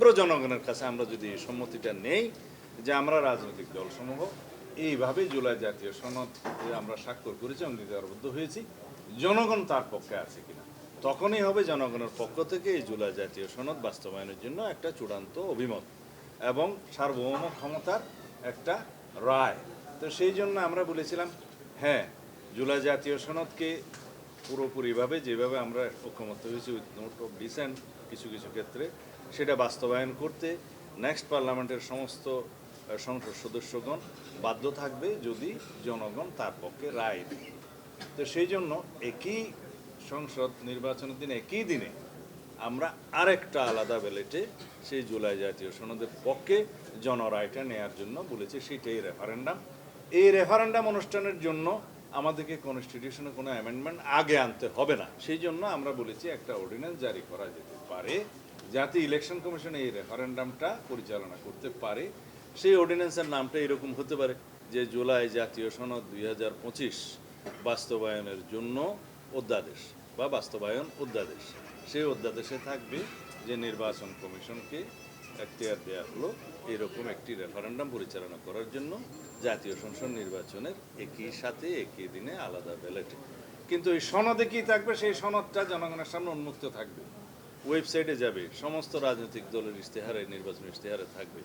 সমগ্র জনগণের কাছে আমরা যদি এই সম্মতিটা নেই যে আমরা রাজনৈতিক দল দলসমূহ এইভাবে জুলাই জাতীয় সনদ আমরা স্বাক্ষর করেছি, অঙ্গীকারবদ্ধ হয়েছি। জনগণ তার পক্ষে আছে কিনা? তখনই হবে জনগণের পক্ষ থেকে এই জুলাই জাতীয় সনদ বাস্তবায়নের জন্য একটা চূড়ান্ত অভিমত এবং সার্বভৌম ক্ষমতার একটা রায়। তো সেই জন্য আমরা বলেছিলাম হ্যাঁ জুলাই জাতীয় সনদকে পুরোপুরিভাবে যেভাবে আমরা ঐক্যমত্য হয়েছি নোট অফ ডিসেন্ট, কিছু কিছু ক্ষেত্রে সেটা বাস্তবায়ন করতে নেক্সট পার্লামেন্টের সমস্ত সংসদ সদস্যগণ বাধ্য থাকবে যদি জনগণ তার পক্ষে রায় দেয় তো সেই জন্য একই সংসদ নির্বাচনের দিনে, একই দিনে আমরা আরেকটা আলাদা ব্যালেটে সেই জুলাই জাতীয় সনদের পক্ষে জনরায়টা নেয়ার জন্য বলেছি সেটাই রেফারেন্ডাম এই রেফারেন্ডাম অনুষ্ঠানের জন্য আমাদেরকে কনস্টিটিউশনে কোনো অ্যামেন্ডমেন্ট আগে আনতে হবে না। সেই জন্য আমরা বলেছি একটা অর্ডিন্যান্স জারি করা যেতে পারে। যাতে ইলেকশন কমিশন এই রেফারেন্ডামটা পরিচালনা করতে পারে। সেই অর্ডিন্যান্সের নামটা এরকম হতে পারে যে জুলাই জাতীয় সনদ দুই হাজার পঁচিশ বাস্তবায়নের জন্য অধ্যাদেশ বা বাস্তবায়ন অধ্যাদেশ। সেই অধ্যাদেশে থাকবে যে নির্বাচন কমিশনকে এখতিয়ার দেওয়া হলো এরকম একটি রেফারেন্ডাম পরিচালনা করার জন্য জাতীয় সংসদ নির্বাচনের একই সাথে একই দিনে আলাদা ব্যালেটে। কিন্তু এই সনদে কি থাকবে? সেই সনদটা জনগণের সামনে উন্মুক্ত থাকবে। ওয়েবসাইটে যাবে, সমস্ত রাজনৈতিক দলের ইশতেহারে, নির্বাচন ইশতেহারে থাকবে,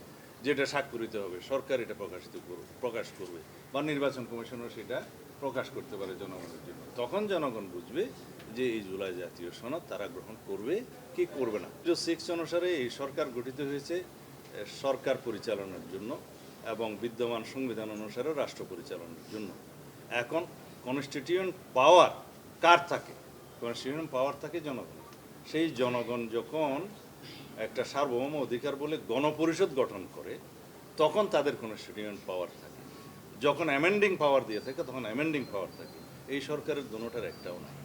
যেটা স্বাক্ষরিত হবে, সরকার এটা প্রকাশিত করবে, প্রকাশ করবে, বা নির্বাচন কমিশনও সেটা প্রকাশ করতে পারে জনগণের জন্য। তখন জনগণ বুঝবে যে এই জুলাই জাতীয় সনদ তারা গ্রহণ করবে, কি করবে না। সিক্স অনুসারে এই সরকার গঠিত হয়েছে সরকার পরিচালনার জন্য এবং বিদ্যমান সংবিধান অনুসারে রাষ্ট্র পরিচালনার জন্য। এখন কনস্টিটিউয়েন্ট পাওয়ার কার থাকে? কনস্টিটিউয়েন্ট পাওয়ার থাকে জনগণ সেই জনগণ যখন একটা সার্বভৌম অধিকার বলে গণপরিষদ গঠন করে, তখন তাদের কোনো কনস্টিটিউয়েন্ট পাওয়ার থাকে। যখন অ্যামেন্ডিং পাওয়ার দিয়ে থাকে, তখন অ্যামেন্ডিং পাওয়ার থাকে। এই সরকারের দুটার একটাও নাই।